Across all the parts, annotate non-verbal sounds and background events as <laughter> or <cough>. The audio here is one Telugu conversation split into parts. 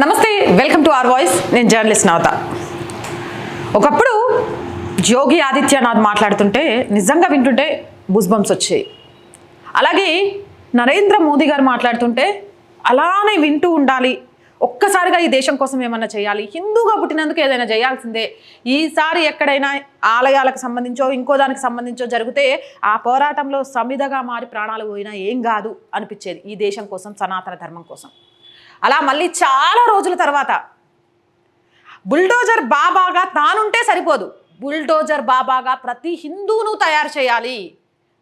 నమస్తే వెల్కమ్ టు ఆర్ వాయిస్. నేను జర్నలిస్ట్ నవత. ఒకప్పుడు యోగి ఆదిత్యనాథ్ మాట్లాడుతుంటే నిజంగా వింటుంటే బుజ్బంప్స్ వచ్చాయి. అలాగే నరేంద్ర మోదీ గారు మాట్లాడుతుంటే అలానే వింటూ ఉండాలి. ఒక్కసారిగా ఈ దేశం కోసం ఏమన్నా చేయాలి. హిందూగా పుట్టినందుకు ఏదైనా చేయాల్సిందే. ఈసారి ఎక్కడైనా ఆలయాలకు సంబంధించో ఇంకో దానికి సంబంధించో జరిగితే ఆ పోరాటంలో సమిధగా మారి ప్రాణాలు పోయినా ఏం కాదు అనిపించేది ఈ దేశం కోసం సనాతన ధర్మం కోసం. అలా మళ్ళీ చాలా రోజుల తర్వాత బుల్డోజర్ బాబాగా తానుంటే సరిపోదు. బుల్డోజర్ బాబాగా ప్రతి హిందూను తయారు చేయాలి.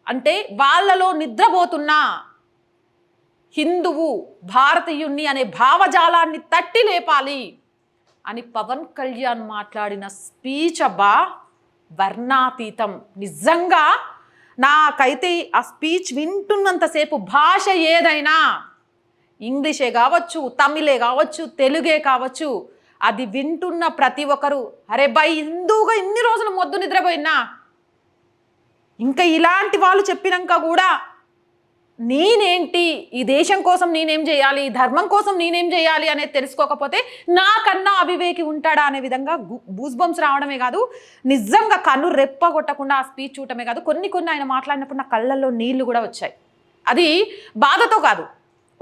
అంటే వాళ్ళలో నిద్రపోతున్న హిందువు భారతీయుణ్ణి అనే భావజాలాన్ని తట్టి లేపాలి అని పవన్ కళ్యాణ్ మాట్లాడిన స్పీచ్ అబ్బా వర్ణాతీతం. నిజంగా నాకైతే ఆ స్పీచ్ వింటున్నంతసేపు భాష ఏదైనా ఇంగ్లీషే కావచ్చు తమిళే కావచ్చు తెలుగే కావచ్చు అది వింటున్న ప్రతి ఒక్కరు అరే బై హిందూగా ఇన్ని రోజులు మొద్దు నిద్రపోయినా? ఇంకా ఇలాంటి వాళ్ళు చెప్పినాక కూడా నేనేంటి ఈ దేశం కోసం నేనేం చేయాలి ఈ ధర్మం కోసం నేనేం చేయాలి అనేది తెలుసుకోకపోతే నాకన్నా అవివేకి ఉంటాడా అనే విధంగా బూస్ రావడమే కాదు నిజంగా కన్ను రెప్ప కొట్టకుండా ఆ స్పీచ్ చూడటమే కాదు కొన్ని కొన్ని ఆయన మాట్లాడినప్పుడు నా కళ్ళల్లో నీళ్ళు కూడా వచ్చాయి. అది బాధతో కాదు.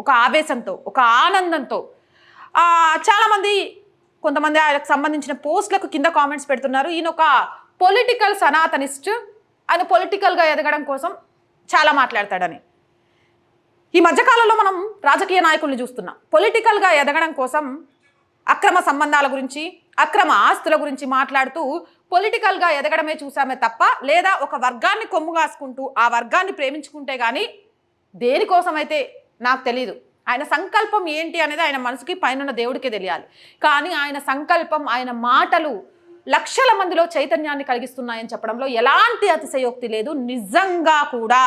ఒక ఆవేశంతో ఒక ఆనందంతో. చాలామంది కొంతమంది ఆయనకు సంబంధించిన పోస్టులకు కింద కామెంట్స్ పెడుతున్నారు. ఈయన ఒక పొలిటికల్ సనాతనిస్ట్. ఆయన పొలిటికల్గా ఎదగడం కోసం చాలా మాట్లాడతాడని. ఈ మధ్యకాలంలో మనం రాజకీయ నాయకుల్ని చూస్తున్నాం. పొలిటికల్గా ఎదగడం కోసం అక్రమ సంబంధాల గురించి అక్రమ ఆస్తుల గురించి మాట్లాడుతూ పొలిటికల్గా ఎదగడమే చూసామే తప్ప లేదా ఒక వర్గాన్ని కొమ్ము కాసుకుంటూ ఆ వర్గాన్ని ప్రేమించుకుంటే కానీ దేనికోసమైతే నాకు తెలియదు ఆయన సంకల్పం ఏంటి అనేది ఆయన మనసుకి పైన దేవుడికే తెలియాలి. కానీ ఆయన సంకల్పం ఆయన మాటలు లక్షల మందిలో చైతన్యాన్ని కలిగిస్తున్నాయని చెప్పడంలో ఎలాంటి అతిశయోక్తి లేదు. నిజంగా కూడా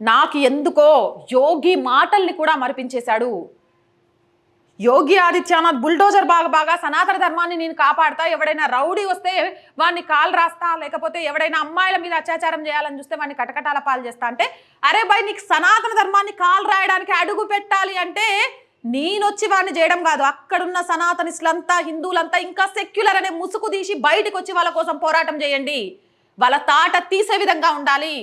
నాకు ఎందుకో యోగి మాటల్ని కూడా మరిపించేశాడు. యోగి ఆదిత్యనాథ్ బుల్డోజర్ బాగా బాగా సనాతన ధర్మాన్ని నేను కాపాడతా. ఎవడైనా రౌడీ వస్తే వాడిని కాలు రాస్తా లేకపోతే ఎవడైనా అమ్మాయిల మీద అత్యాచారం చేయాలని చూస్తే వాడిని కటకటాల పాలు చేస్తా అంటే అరే భయ్ నీకు సనాతన ధర్మాన్ని కాలు రాయడానికి అడుగు పెట్టాలి అంటే నేనొచ్చి వాడిని చేయడం కాదు. అక్కడున్న సనాతనిస్లంతా హిందువులంతా ఇంకా సెక్యులర్ అనే ముసుగు తీసి బయటకు వచ్చి వాళ్ళ కోసం పోరాటం చేయండి. వాళ్ళ తాట తీసే విధంగా ఉండాలి.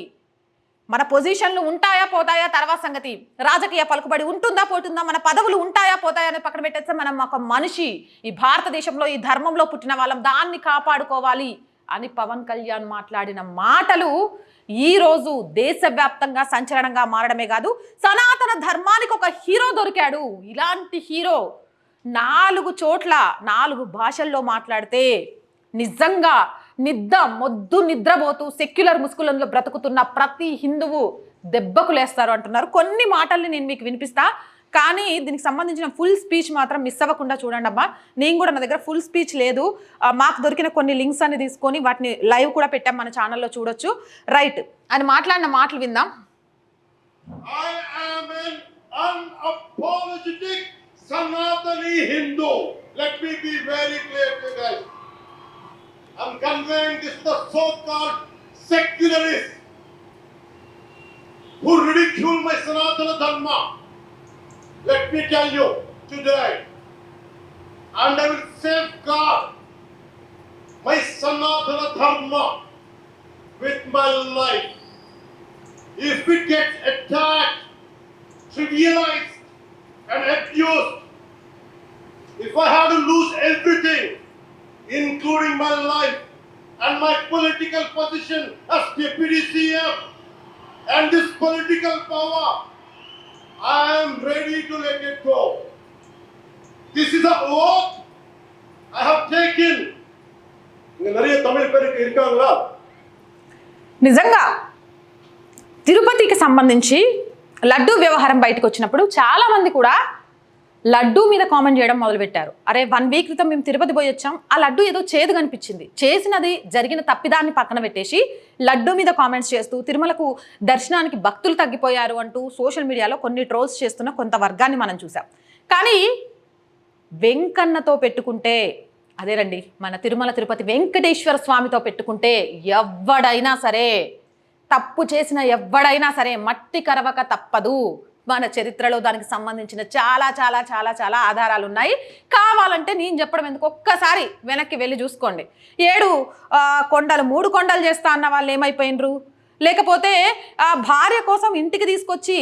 మన పొజిషన్లు ఉంటాయా పోతాయా తర్వాత సంగతి. రాజకీయ పలుకుబడి ఉంటుందా పోతుందా మన పదవులు ఉంటాయా పోతాయా అని పక్కన పెట్టేస్తే మనం ఒక మనిషి ఈ భారతదేశంలో ఈ ధర్మంలో పుట్టిన వాళ్ళం దాన్ని కాపాడుకోవాలి అని పవన్ కళ్యాణ్ మాట్లాడిన మాటలు ఈరోజు దేశవ్యాప్తంగా సంచలనంగా మారడమే కాదు సనాతన ధర్మానికి ఒక హీరో దొరికాడు. ఇలాంటి హీరో నాలుగు చోట్ల నాలుగు భాషల్లో మాట్లాడితే నిజంగా నిద్ర మొద్దు నిద్రపోతూ సెక్యులర్ ముస్కులంలో బ్రతుకుతున్న ప్రతి హిందువు దెబ్బకు లేస్తారు అంటున్నారు. కొన్ని మాటల్ని నేను మీకు వినిపిస్తా. కానీ దీనికి సంబంధించిన ఫుల్ స్పీచ్ మాత్రం మిస్ అవ్వకుండా చూడండి అమ్మా. నేను కూడా నా దగ్గర ఫుల్ స్పీచ్ లేదు. మాకు దొరికిన కొన్ని లింక్స్ అన్ని తీసుకొని వాటిని లైవ్ కూడా పెట్టాం మన ఛానల్లో చూడొచ్చు. రైట్ అని మాట్లాడిన మాటలు విందాం. Unapologetic Sanatani Hindu. Let me be very clear to you guys. I'm conveying this to the so-called secularists who ridicule my Sanatana Dharma. Let me tell you today, and I will safeguard my Sanatana Dharma with my life. If it gets attacked, trivialized, and abused, if I have to lose everything, including my life and my political position as deputy CM and this political power, I am ready to let it go. This is a oath I have taken. இங்க நிறைய தமிழ் பேருக்கு இருக்காங்களா నిజంగా తిరుపతికి సంబంధించి లడ్డూ వ్యవహారం బయటకు వచ్చినప్పుడు చాలా మంది కూడా లడ్డూ మీద కామెంట్ చేయడం మొదలుపెట్టారు. అరే వన్ వీక్ క్రితం మేము తిరుపతి పోయి వచ్చాం ఆ లడ్డు ఏదో చేదు కనిపించింది. చేసినది జరిగిన తప్పిదాన్ని పక్కన పెట్టేసి లడ్డు మీద కామెంట్స్ చేస్తూ తిరుమలకు దర్శనానికి భక్తులు తగ్గిపోయారు అంటూ సోషల్ మీడియాలో కొన్ని ట్రోల్స్ చేస్తున్న కొంత వర్గాన్ని మనం చూసాం. కానీ వెంకన్నతో పెట్టుకుంటే అదేనండి మన తిరుమల తిరుపతి వెంకటేశ్వర స్వామితో పెట్టుకుంటే ఎవడైనా సరే తప్పు చేసిన ఎవడైనా సరే మట్టి కరవక తప్పదు. మన చరిత్రలో దానికి సంబంధించిన చాలా చాలా చాలా చాలా ఆధారాలు ఉన్నాయి. కావాలంటే నేను చెప్పడం ఎందుకు? ఒక్కసారి వెనక్కి వెళ్ళి చూసుకోండి. ఏడు కొండలు మూడు కొండలు చేస్తా అన్న వాళ్ళు ఏమైపోయినరు? లేకపోతే ఆ భార్య కోసం ఇంటికి తీసుకొచ్చి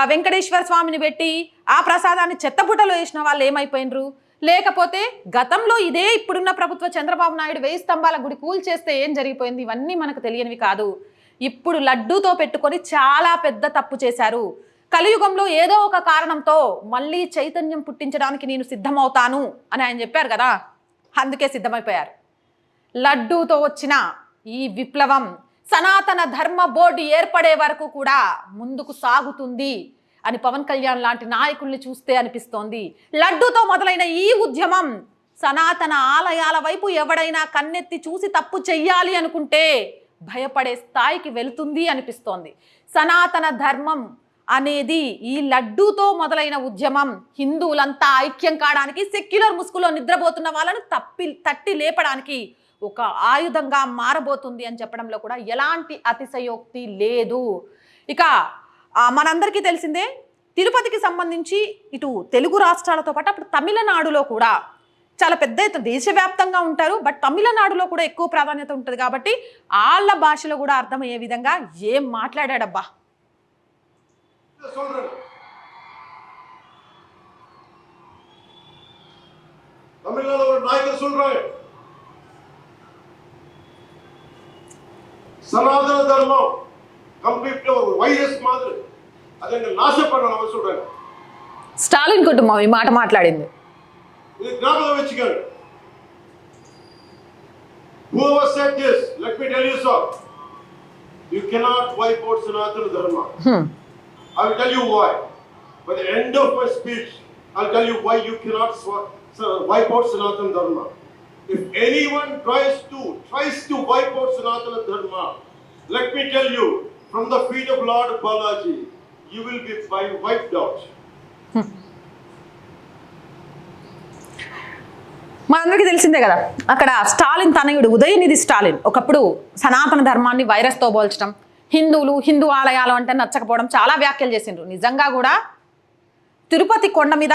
ఆ వెంకటేశ్వర స్వామిని పెట్టి ఆ ప్రసాదాన్ని చెత్తబుట్టలో వేసిన వాళ్ళు ఏమైపోయినరు? లేకపోతే గతంలో ఇదే ఇప్పుడున్న ప్రభుత్వ చంద్రబాబు నాయుడు వెయ్యి స్తంభాల గుడి కూల్చేస్తే ఏం జరిగిపోయింది? ఇవన్నీ మనకు తెలియనివి కాదు. ఇప్పుడు లడ్డూతో పెట్టుకొని చాలా పెద్ద తప్పు చేశారు. కలియుగంలో ఏదో ఒక కారణంతో మళ్ళీ చైతన్యం పుట్టించడానికి నేను సిద్ధమవుతాను అని ఆయన చెప్పారు కదా. అందుకే సిద్ధమైపోయారు. లడ్డూతో వచ్చిన ఈ విప్లవం సనాతన ధర్మ బోర్డు ఏర్పడే వరకు కూడా ముందుకు సాగుతుంది అని పవన్ కళ్యాణ్ లాంటి నాయకుల్ని చూస్తే అనిపిస్తోంది. లడ్డూతో మొదలైన ఈ ఉద్యమం సనాతన ఆలయాల వైపు ఎవడైనా కన్నెత్తి చూసి తప్పు చెయ్యాలి అనుకుంటే భయపడే స్థాయికి వెళుతుంది అనిపిస్తోంది. సనాతన ధర్మం అనేది ఈ లడ్డూతో మొదలైన ఉద్యమం. హిందువులంతా ఐక్యం కావడానికి సెక్యులర్ ముసుగులో నిద్రపోతున్న వాళ్ళను తప్పి తట్టి లేపడానికి ఒక ఆయుధంగా మారబోతుంది అని చెప్పడంలో కూడా ఎలాంటి అతిశయోక్తి లేదు. ఇక మనందరికీ తెలిసిందే తిరుపతికి సంబంధించి ఇటు తెలుగు రాష్ట్రాలతో పాటు అప్పుడు తమిళనాడులో కూడా చాలా పెద్ద ఎత్తున దేశవ్యాప్తంగా ఉంటారు. బట్ తమిళనాడులో కూడా ఎక్కువ ప్రాధాన్యత ఉంటుంది కాబట్టి వాళ్ళ భాషలో కూడా అర్థమయ్యే విధంగా ఏం మాట్లాడాడబ్బా? சொல்றேன் தமிழ்நாடு ஒரு நாயகர் சொல்றாங்க சனாதன தர்மம் கம்ப்ளீட்ல ஒரு வைரஸ் மாதிரி அதை நீங்க நாசம் பண்ணணும் அவர் சொல்றாங்க స్టాలిన్ కుటుంబం ఈ మాట మాట్లాడింది இது ஞாபகம் வச்சுக்கோங்க Whoever said this, let me tell you sir, you cannot wipe out Sanatana Dharma. హ్మ్. I will tell you why. By the end of my speech, I'll tell you why you cannot swa- wipe out Sanatana Dharma. If anyone tries to tries to wipe out Sanatana Dharma, let me tell you, from the feet of Lord Balaji, you will be wi- wiped out. మనందరికీ తెలిసిందే కదా అక్కడ స్టాలిన్ తనయుడు ఉదయనిధి స్టాలిన్ ఒకప్పుడు సనాతన ధర్మాన్ని వైరస్తో పోల్చడం హిందువులు హిందూ ఆలయాలు అంటే నచ్చకపోవడం చాలా వ్యాఖ్యలు చేసిండ్రు. నిజంగా కూడా తిరుపతి కొండ మీద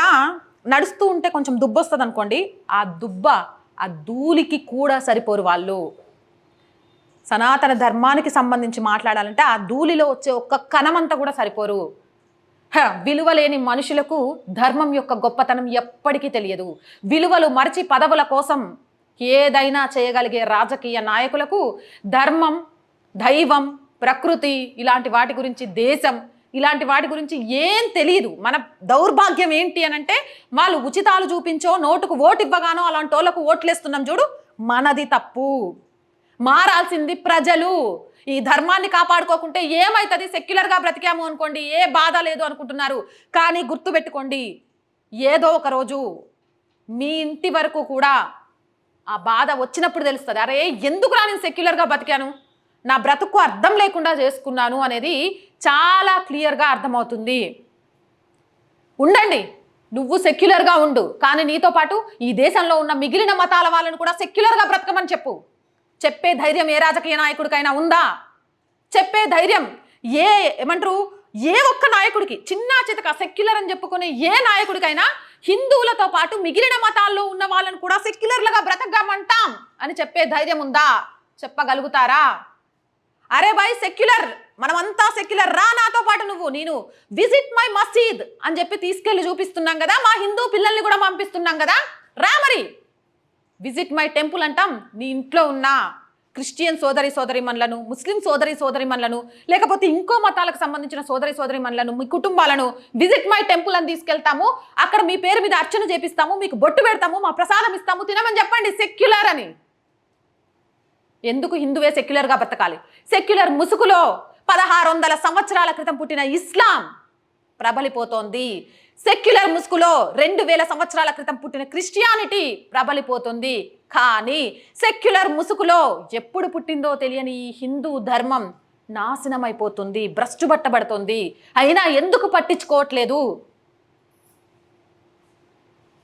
నడుస్తూ ఉంటే కొంచెం దుబ్బ వస్తుంది అనుకోండి ఆ దుబ్బ ఆ ధూళికి కూడా సరిపోరు వాళ్ళు. సనాతన ధర్మానికి సంబంధించి మాట్లాడాలంటే ఆ ధూళిలో వచ్చే ఒక్క కణమంతా కూడా సరిపోరు. హ, విలువలేని మనుషులకు ధర్మం యొక్క గొప్పతనం ఎప్పటికీ తెలియదు. విలువలు మరచి పదవుల కోసం ఏదైనా చేయగలిగే రాజకీయ నాయకులకు ధర్మం దైవం ప్రకృతి ఇలాంటి వాటి గురించి దేశం ఇలాంటి వాటి గురించి ఏం తెలియదు మన దౌర్భాగ్యం ఏంటి అని అంటే వాళ్ళు ఉచితాలు చూపించో నోటుకు ఓటు ఇవ్వగానో అలాంటి వాళ్ళకు ఓట్లేస్తున్నాం చూడు మనది తప్పు. మారాల్సింది ప్రజలు. ఈ ధర్మాన్ని కాపాడుకోకుంటే ఏమవుతుంది సెక్యులర్గా బ్రతికాము అనుకోండి ఏ బాధ లేదు అనుకుంటున్నారు. కానీ గుర్తుపెట్టుకోండి ఏదో ఒక రోజు మీ ఇంటి వరకు కూడా ఆ బాధ వచ్చినప్పుడు తెలుస్తుంది. అరే ఎందుకురా నేను సెక్యులర్గా బతికాను నా బ్రతుకు అర్థం లేకుండా చేసుకున్నాను అనేది చాలా క్లియర్గా అర్థమవుతుంది. ఉండండి. నువ్వు సెక్యులర్గా ఉండు. కానీ నీతో పాటు ఈ దేశంలో ఉన్న మిగిలిన మతాల వాళ్ళను కూడా సెక్యులర్గా బ్రతకమని చెప్పు. చెప్పే ధైర్యం ఏ రాజకీయ నాయకుడికైనా ఉందా? చెప్పే ధైర్యం ఏ ఏమంటారు? ఏ ఒక్క నాయకుడికి చిన్న చితక సెక్యులర్ అని చెప్పుకునే ఏ నాయకుడికైనా హిందువులతో పాటు మిగిలిన మతాల్లో ఉన్న వాళ్ళని కూడా సెక్యులర్లుగా బ్రతకమంటాం అని చెప్పే ధైర్యం ఉందా? చెప్పగలుగుతారా? అరే బాయ్ సెక్యులర్ మనమంతా సెక్యులర్ రా నాతో పాటు నువ్వు నేను. విజిట్ మై మసీద్ అని చెప్పి తీసుకెళ్ళి చూపిస్తున్నాం కదా. మా హిందూ పిల్లల్ని కూడా పంపిస్తున్నాం కదా. రా మరి. విజిట్ మై టెంపుల్ అంటాం. నీ ఇంట్లో ఉన్న క్రిస్టియన్ సోదరి సోదరి మనులను ముస్లిం సోదరి సోదరి మనులను లేకపోతే ఇంకో మతాలకు సంబంధించిన సోదరి సోదరి మనులను మీ కుటుంబాలను విజిట్ మై టెంపుల్ అని తీసుకెళ్తాము. అక్కడ మీ పేరు మీద అర్చన చేపిస్తాము. మీకు బొట్టు పెడతాము. మా ప్రసాదం ఇస్తాము. తినమని చెప్పండి. సెక్యులర్ అని. ఎందుకు హిందువే సెక్యులర్గా బతకాలి? సెక్యులర్ ముసుగులో పదహారు వందల సంవత్సరాల క్రితం పుట్టిన ఇస్లాం ప్రబలిపోతోంది. సెక్యులర్ ముసుగులో రెండు వేల సంవత్సరాల క్రితం పుట్టిన క్రిస్టియానిటీ ప్రబలిపోతుంది. కానీ సెక్యులర్ ముసుగులో ఎప్పుడు పుట్టిందో తెలియని ఈ హిందూ ధర్మం నాశనమైపోతుంది భ్రష్టుబట్టబడుతుంది. అయినా ఎందుకు పట్టించుకోవట్లేదు?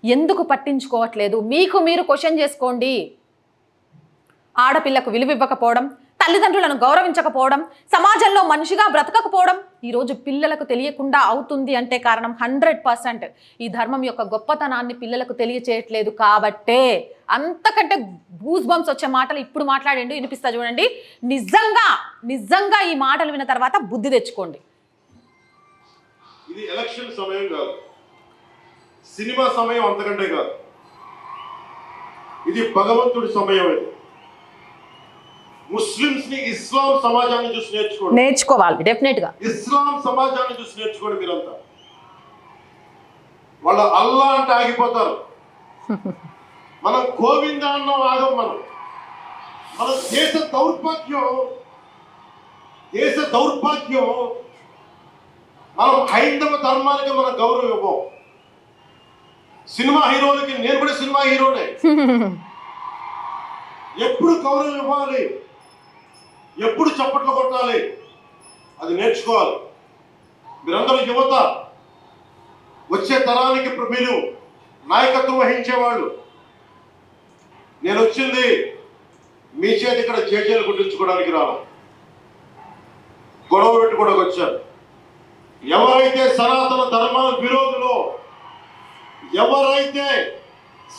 ఎందుకు పట్టించుకోవట్లేదు? మీకు మీరు క్వశ్చన్ చేసుకోండి. ఆడపిల్లకు విలువివ్వకపోవడం తల్లిదండ్రులను గౌరవించకపోవడం సమాజంలో మనిషిగా బ్రతకకపోవడం ఈరోజు పిల్లలకు తెలియకుండా అవుతుంది అంటే కారణం హండ్రెడ్ పర్సెంట్. ఈ ధర్మం యొక్క గొప్పతనాన్ని పిల్లలకు తెలియచేయట్లేదు కాబట్టే అంతకంటే గూస్ బంప్స్ వచ్చే మాటలు ఇప్పుడు మాట్లాడండి వినిపిస్తా చూడండి. నిజంగా నిజంగా ఈ మాటలు విన్న తర్వాత బుద్ధి తెచ్చుకోండి. ఇది ఎలక్షన్ సమయం కాదు. సినిమా సమయం అంతకంటే కాదు. ఇది భగవంతుడి సమయం ఇది. ముస్లిమ్స్ని ఇస్లాం సమాజాన్ని చూసి నేర్చుకోండి. నేర్చుకోవాలి డెఫినెట్గా ఇస్లాం సమాజాన్ని చూసి నేర్చుకోండి మీరంతా. వాళ్ళ అల్లా అంటే ఆగిపోతారు. మనం గోవింద అన్నం ఆగం మనం. మన దేశ దౌర్భాగ్యం దేశ దౌర్భాగ్యం మనం హైందవ ధర్మానికి మన గౌరవం ఇవ్వం. సినిమా హీరోలకి నేను కూడా సినిమా హీరోనే. <laughs> ఎప్పుడు గౌరవం ఇవ్వాలి? ఎప్పుడు చప్పట్లు కొట్టాలి? అది నేర్చుకోవాలి. మీరందరూ యువత వచ్చే తరానికి మీరు నాయకత్వం వహించేవాళ్ళు. నేను వచ్చింది మీ చేతి ఇక్కడ జేజేలు గుర్తించుకోవడానికి రావా. గొడవ పెట్టుకోవడానికి వచ్చాను. ఎవరైతే సనాతన ధర్మాల విరోధులో ఎవరైతే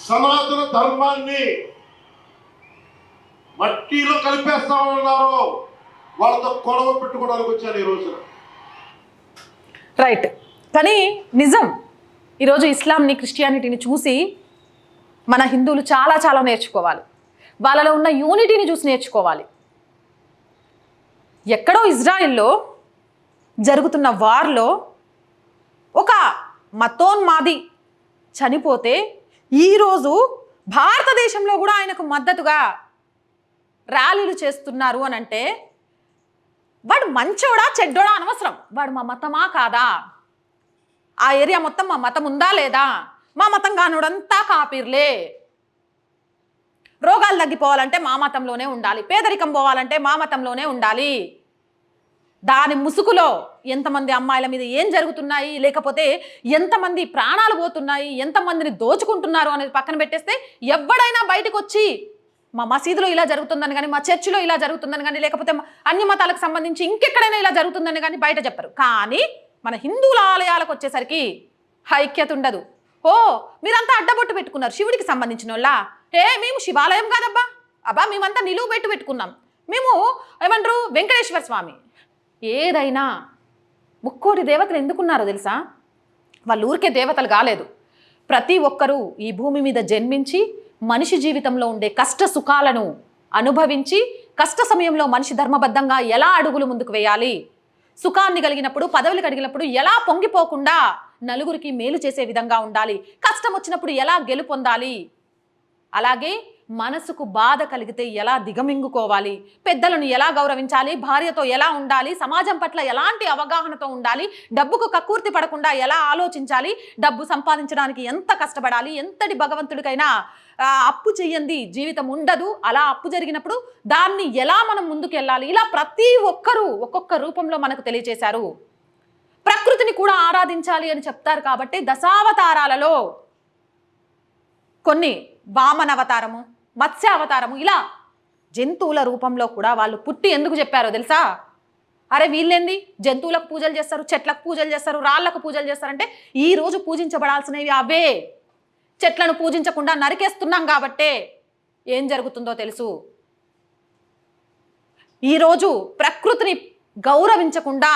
సనాతన ధర్మాన్ని మట్టిలో కలిపేస్తామన్నారో వాళ్ళతో గొడవ పెట్టుకోవడానికి వచ్చాను ఈ రోజున. రైట్ కానీ నిజం. ఈరోజు ఇస్లాంని క్రిస్టియానిటీని చూసి మన హిందువులు చాలా చాలా నేర్చుకోవాలి. వాళ్ళలో ఉన్న యూనిటీని చూసి నేర్చుకోవాలి. ఎక్కడో ఇజ్రాయిల్లో జరుగుతున్న వార్లో ఒక మతోన్మాది చనిపోతే ఈరోజు భారతదేశంలో కూడా ఆయనకు మద్దతుగా ర్యాలీలు చేస్తున్నారు అని అంటే వాడు మంచోడా చెడ్డోడా అనవసరం వాడు మా మతమా కాదా? ఆ ఏరియా మొత్తం మా మతం ఉందా లేదా? మా మతం కానుడంతా కాపీర్లే. రోగాలు తగ్గిపోవాలంటే మా మతంలోనే ఉండాలి. పేదరికం పోవాలంటే మా మతంలోనే ఉండాలి. దాని ముసుగులో ఎంతమంది అమ్మాయిల మీద ఏం జరుగుతున్నాయి? లేకపోతే ఎంతమంది ప్రాణాలు పోతున్నాయి? ఎంతమందిని దోచుకుంటున్నారు అనేది పక్కన పెట్టేస్తే ఎవడైనా బయటకు వచ్చి మా మసీదులో ఇలా జరుగుతుందని కానీ మా చర్చిలో ఇలా జరుగుతుందని కానీ లేకపోతే అన్ని మతాలకు సంబంధించి ఇంకెక్కడైనా ఇలా జరుగుతుందని కానీ బయట చెప్పరు. కానీ మన హిందువుల ఆలయాలకు వచ్చేసరికి ఐక్యత ఉండదు. ఓ మీరంతా అడ్డబొట్టు పెట్టుకున్నారు శివుడికి సంబంధించిన వాళ్ళ ఏ మేము శివాలయం కాదబ్బా. అబ్బా మేమంతా నిలువు పెట్టు పెట్టుకున్నాం. మేము ఏమంటారు? వెంకటేశ్వర స్వామి. ఏదైనా ముక్కోటి దేవతలు ఎందుకున్నారో తెలుసా? వాళ్ళ ఊరికే దేవతలు కాలేదు. ప్రతి ఒక్కరూ ఈ భూమి మీద జన్మించి మనిషి జీవితంలో ఉండే కష్ట సుఖాలను అనుభవించి కష్ట సమయంలో మనిషి ధర్మబద్ధంగా ఎలా అడుగులు ముందుకు వేయాలి? సుఖాన్ని కలిగినప్పుడు పదవులు కలిగినప్పుడు ఎలా పొంగిపోకుండా నలుగురికి మేలు చేసే విధంగా ఉండాలి? కష్టం వచ్చినప్పుడు ఎలా గెలుపొందాలి? అలాగే మనసుకు బాధ కలిగితే ఎలా దిగమింగుకోవాలి? పెద్దలను ఎలా గౌరవించాలి? భార్యతో ఎలా ఉండాలి? సమాజం పట్ల ఎలాంటి అవగాహనతో ఉండాలి? డబ్బుకు కక్కుర్తి పడకుండా ఎలా ఆలోచించాలి? డబ్బు సంపాదించడానికి ఎంత కష్టపడాలి? ఎంతటి భగవంతుడికైనా అప్పు చెయ్యండి జీవితం ఉండదు. అలా అప్పు జరిగినప్పుడు దాన్ని ఎలా మనం ముందుకు వెళ్ళాలి ఇలా ప్రతి ఒక్కరూ ఒక్కొక్క రూపంలో మనకు తెలియజేశారు ప్రకృతిని కూడా ఆరాధించాలి అని చెప్తారు కాబట్టి దశావతారాలలో కొన్ని వామనవతారము మత్స్య అవతారము ఇలా జంతువుల రూపంలో కూడా వాళ్ళు పుట్టి ఎందుకు చెప్పారో తెలుసా? అరే వీళ్ళేంది? జంతువులకు పూజలు చేస్తారు చెట్లకు పూజలు చేస్తారు రాళ్ళకు పూజలు చేస్తారంటే ఈ రోజు పూజించబడాల్సినవి అవే. చెట్లను పూజించకుండా నరికేస్తున్నాం కాబట్టే ఏం జరుగుతుందో తెలుసు. ఈరోజు ప్రకృతిని గౌరవించకుండా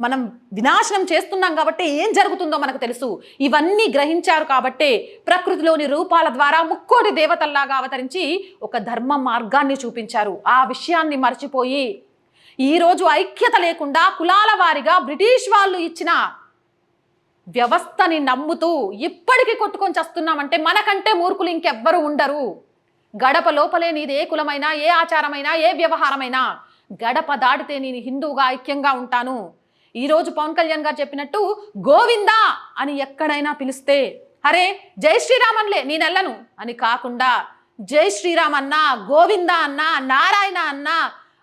మనం వినాశనం చేస్తున్నాం కాబట్టి ఏం జరుగుతుందో మనకు తెలుసు. ఇవన్నీ గ్రహించారు కాబట్టే ప్రకృతిలోని రూపాల ద్వారా ముక్కోటి దేవతల్లాగా అవతరించి ఒక ధర్మ మార్గాన్ని చూపించారు. ఆ విషయాన్ని మర్చిపోయి ఈరోజు ఐక్యత లేకుండా కులాల వారిగా బ్రిటిష్ వాళ్ళు ఇచ్చిన వ్యవస్థని నమ్ముతూ ఇప్పటికీ కొట్టుకొని చస్తున్నామంటే మనకంటే మూర్ఖులు ఇంకెవ్వరు ఉండరు. గడప లోపలే నీది ఏ కులమైనా ఏ ఆచారమైనా ఏ వ్యవహారమైనా గడప దాటితే నేను హిందువుగా ఐక్యంగా ఉంటాను. ఈరోజు పవన్ కళ్యాణ్ గారు చెప్పినట్టు గోవిందా అని ఎక్కడైనా పిలిస్తే అరే జై శ్రీరామ్ అనలే అని కాకుండా జై శ్రీరామ్ అన్నా గోవిందా అన్నా నారాయణ అన్నా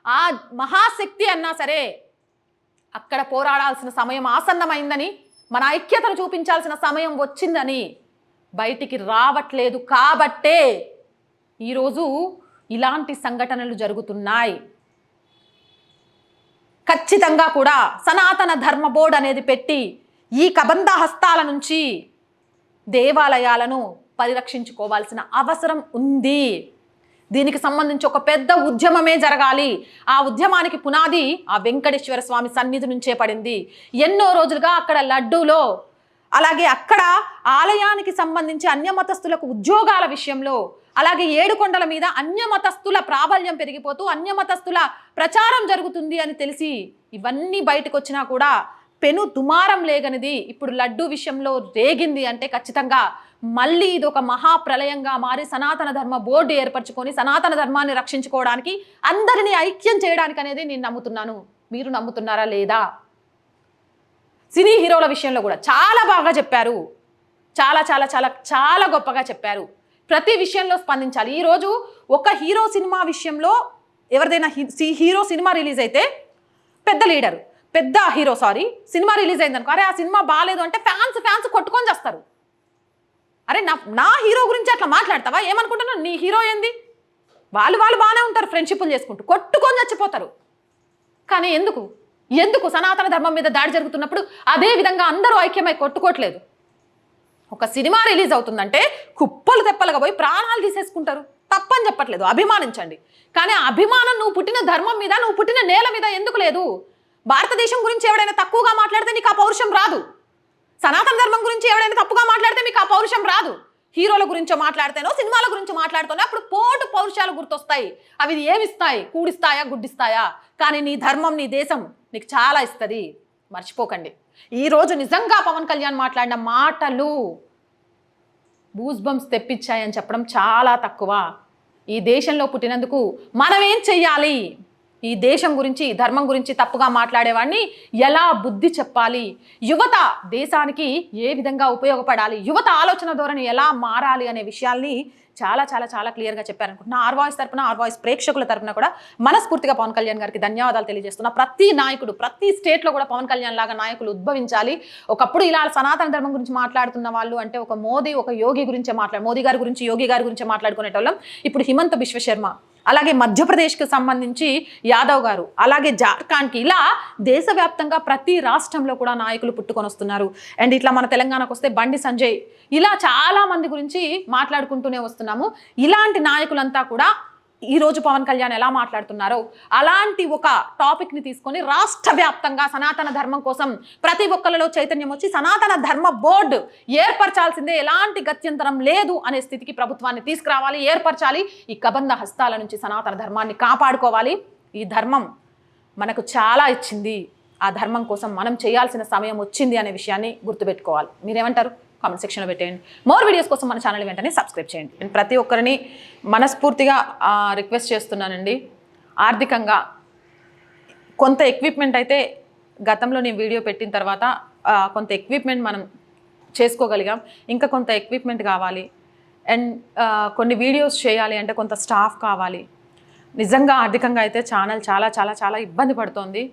ఆ మహాశక్తి అన్నా సరే అక్కడ పోరాడాల్సిన సమయం ఆసన్నమైందని మన ఐక్యతను చూపించాల్సిన సమయం వచ్చిందని బయటికి రావట్లేదు కాబట్టే ఈరోజు ఇలాంటి సంఘటనలు జరుగుతున్నాయి. ఖచ్చితంగా కూడా సనాతన ధర్మ బోర్డు అనేది పెట్టి ఈ కబంధ హస్తాల నుంచి దేవాలయాలను పరిరక్షించుకోవాల్సిన అవసరం ఉంది. దీనికి సంబంధించి ఒక పెద్ద ఉద్యమమే జరగాలి. ఆ ఉద్యమానికి పునాది ఆ వెంకటేశ్వర స్వామి సన్నిధి నుంచే పడింది. ఎన్నో రోజులుగా అక్కడ లడ్డూలో అలాగే అక్కడ ఆలయానికి సంబంధించి అన్యమతస్థులకు ఉద్యోగాల విషయంలో అలాగే ఏడుకొండల మీద అన్యమతస్థుల ప్రాబల్యం పెరిగిపోతూ అన్యమతస్థుల ప్రచారం జరుగుతుంది అని తెలిసి ఇవన్నీ బయటకు వచ్చినా కూడా పెను దుమారం లేగనిది. ఇప్పుడు లడ్డు విషయంలో రేగింది అంటే ఖచ్చితంగా మళ్ళీ ఇది ఒక మహాప్రలయంగా మారి సనాతన ధర్మ బోర్డు ఏర్పరచుకొని సనాతన ధర్మాన్ని రక్షించుకోవడానికి అందరినీ ఐక్యం చేయడానికి అనేది నేను నమ్ముతున్నాను. మీరు నమ్ముతున్నారా లేదా? సినీ హీరోల విషయంలో కూడా చాలా బాగా చెప్పారు. చాలా చాలా చాలా చాలా గొప్పగా చెప్పారు. ప్రతి విషయంలో స్పందించాలి. ఈరోజు ఒక హీరో సినిమా విషయంలో ఎవరిదైనా హీ- హీరో సినిమా రిలీజ్ అయితే పెద్ద లీడర్ పెద్ద హీరో సారీ సినిమా రిలీజ్ అయిందనుకో అరే ఆ సినిమా బాగాలేదు అంటే ఫ్యాన్స్ ఫ్యాన్స్ కొట్టుకొని చేస్తారు. అరే నా నా హీరో గురించి అట్లా మాట్లాడతావా? ఏమనుకుంటున్నావు? నీ హీరో ఏంది? వాళ్ళు వాళ్ళు బాగానే ఉంటారు ఫ్రెండ్షిప్లు చేసుకుంటూ కొట్టుకొని చచ్చిపోతారు. కానీ ఎందుకు? ఎందుకు సనాతన ధర్మం మీద దాడి జరుగుతున్నప్పుడు అదే విధంగా అందరూ ఐక్యమై కొట్టుకోవట్లేదు? ఒక సినిమా రిలీజ్ అవుతుందంటే కుప్పలు తెప్పలుగా పోయి ప్రాణాలు తీసేసుకుంటారు. తప్పని చెప్పట్లేదు. అభిమానించండి. కానీ అభిమానం నువ్వు పుట్టిన ధర్మం మీద నువ్వు పుట్టిన నేల మీద ఎందుకు లేదు? భారతదేశం గురించి ఎవడైనా తక్కువగా మాట్లాడితే నీకు ఆ పౌరుషం రాదు. సనాతన ధర్మం గురించి ఎవడైనా తప్పుగా మాట్లాడితే మీకు ఆ పౌరుషం రాదు. హీరోల గురించో మాట్లాడితేనో సినిమాల గురించి మాట్లాడుతూనే అప్పుడు పోటు పౌరుషాలు గుర్తొస్తాయి. అవి ఏమిస్తాయి? కూడిస్తాయా? గుడ్డిస్తాయా? కానీ నీ ధర్మం నీ దేశం నీకు చాలా ఇస్తుంది. మర్చిపోకండి. ఈరోజు నిజంగా పవన్ కళ్యాణ్ మాట్లాడిన మాటలు బూస్ బంప్స్ తెప్పించాయని చెప్పడం చాలా తక్కువ. ఈ దేశంలో పుట్టినందుకు మనం ఏం చెయ్యాలి? ఈ దేశం గురించి ధర్మం గురించి తప్పుగా మాట్లాడేవాడిని ఎలా బుద్ధి చెప్పాలి? యువత దేశానికి ఏ విధంగా ఉపయోగపడాలి? యువత ఆలోచన ధోరణి ఎలా మారాలి అనే విషయాల్ని చాలా చాలా చాలా క్లియర్గా చెప్పారనుకుంటున్నా. ఆర్ వాయిస్ తరపున ఆర్ వాయిస్ ప్రేక్షకుల తరపున కూడా మనస్ఫూర్తిగా పవన్ కళ్యాణ్ గారికి ధన్యవాదాలు తెలియజేస్తున్నా. ప్రతి నాయకుడు ప్రతి స్టేట్లో కూడా పవన్ కళ్యాణ్ లాగా నాయకులు ఉద్భవించాలి. ఒకప్పుడు ఇలా సనాతన ధర్మం గురించి మాట్లాడుతున్న వాళ్ళు అంటే ఒక మోదీ ఒక యోగి గురించే మాట్లాడు మోదీ గారి గురించి యోగి గారి గురించి మాట్లాడుకునేటోళ్ళం. ఇప్పుడు హిమంత విశ్వశర్మ అలాగే మధ్యప్రదేశ్కి సంబంధించి యాదవ్ గారు అలాగే జార్ఖండ్కి ఇలా దేశవ్యాప్తంగా ప్రతి రాష్ట్రంలో కూడా నాయకులు పుట్టుకొని వస్తున్నారు అండ్ ఇట్లా మన తెలంగాణకు వస్తే బండి సంజయ్ ఇలా చాలా మంది గురించి మాట్లాడుకుంటూనే వస్తున్నారు. చూస్తున్నాము. ఇలాంటి నాయకులంతా కూడా ఈ రోజు పవన్ కళ్యాణ్ ఎలా మాట్లాడుతున్నారో? అలాంటి ఒక టాపిక్ని తీసుకొని రాష్ట్ర వ్యాప్తంగా సనాతన ధర్మం కోసం ప్రతి ఒక్కరిలో చైతన్యం వచ్చి సనాతన ధర్మ బోర్డు ఏర్పరచాల్సిందే. ఎలాంటి గత్యంతరం లేదు అనే స్థితికి ప్రభుత్వాన్ని తీసుకురావాలి ఏర్పరచాలి. ఈ కబంధ హస్తాల నుంచి సనాతన ధర్మాన్ని కాపాడుకోవాలి. ఈ ధర్మం మనకు చాలా ఇచ్చింది. ఆ ధర్మం కోసం మనం చేయాల్సిన సమయం వచ్చింది అనే విషయాన్ని గుర్తుపెట్టుకోవాలి. మీరేమంటారు? కామెంట్ సెక్షన్లో పెట్టేయండి. మోర్ వీడియోస్ కోసం మన ఛానల్ వెంటనే సబ్స్క్రైబ్ చేయండి. నేను ప్రతి ఒక్కరిని మనస్ఫూర్తిగా రిక్వెస్ట్ చేస్తున్నానండి. ఆర్థికంగా కొంత ఎక్విప్మెంట్ అయితే గతంలో నేను వీడియో పెట్టిన తర్వాత కొంత ఎక్విప్మెంట్ మనం చేసుకోగలిగాం. ఇంకా కొంత ఎక్విప్మెంట్ కావాలి. అండ్ కొన్ని వీడియోస్ చేయాలి అంటే కొంత స్టాఫ్ కావాలి. నిజంగా ఆర్థికంగా అయితే ఛానల్ చాలా చాలా చాలా ఇబ్బంది పడుతోంది.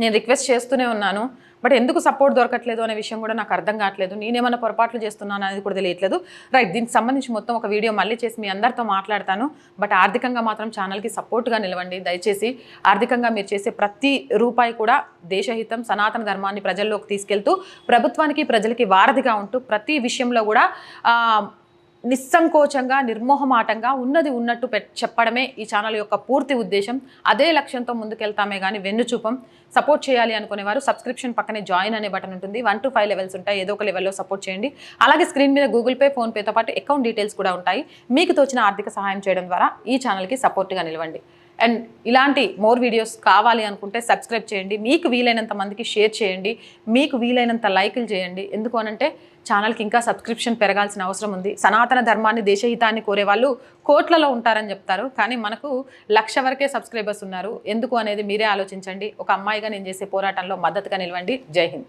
నేను రిక్వెస్ట్ చేస్తూనే ఉన్నాను. బట్ ఎందుకు సపోర్ట్ దొరకట్లేదు అనే విషయం కూడా నాకు అర్థం కావట్లేదు. నేనేమైనా పొరపాట్లు చేస్తున్నాను అనేది కూడా తెలియట్లేదు. రైట్ దీనికి సంబంధించి మొత్తం ఒక వీడియో మళ్ళీ చేసి మీ అందరితో మాట్లాడతాను. బట్ ఆర్థికంగా మాత్రం ఛానల్కి సపోర్ట్గా నిలవండి. దయచేసి ఆర్థికంగా మీరు చేసే ప్రతి రూపాయి కూడా దేశహితం సనాతన ధర్మాన్ని ప్రజల్లోకి తీసుకెళ్తూ ప్రభుత్వానికి ప్రజలకి వారధిగా ఉంటూ ప్రతి విషయంలో కూడా నిస్సంకోచంగా నిర్మోహమాటంగా ఉన్నది ఉన్నట్టు చెప్పడమే ఈ ఛానల్ యొక్క పూర్తి ఉద్దేశం. అదే లక్ష్యంతో ముందుకెళ్తామే కానీ వెన్నుచూపం. సపోర్ట్ చేయాలి అనుకునేవారు సబ్స్క్రిప్షన్ పక్కనే జాయిన్ అనే బటన్ ఉంటుంది. వన్ టు ఫైవ్ లెవెల్స్ ఉంటాయి. ఏదో ఒక లెవెల్లో సపోర్ట్ చేయండి. అలాగే స్క్రీన్ మీద గూగుల్ పే ఫోన్పేతో పాటు అకౌంట్ డీటెయిల్స్ కూడా ఉంటాయి. మీకు తోచిన ఆర్థిక సహాయం చేయడం ద్వారా ఈ ఛానల్కి సపోర్ట్గా నిలవండి. అండ్ ఇలాంటి మోర్ వీడియోస్ కావాలి అనుకుంటే సబ్స్క్రైబ్ చేయండి. మీకు వీలైనంత మందికి షేర్ చేయండి. మీకు వీలైనంత లైకులు చేయండి. ఎందుకు అనంటే ఛానల్కి ఇంకా సబ్స్క్రిప్షన్ పెరగాల్సిన అవసరం ఉంది. సనాతన ధర్మాన్ని దేశహితాన్ని కోరే వాళ్ళు కోట్లలో ఉంటారని చెప్తారు. కానీ మనకు లక్ష వరకే సబ్స్క్రైబర్స్ ఉన్నారు. ఎందుకు అనేది మీరే ఆలోచించండి. ఒక అమ్మాయిగా నేను చేసే పోరాటంలో మద్దతుగా నిలవండి. జై హింద్.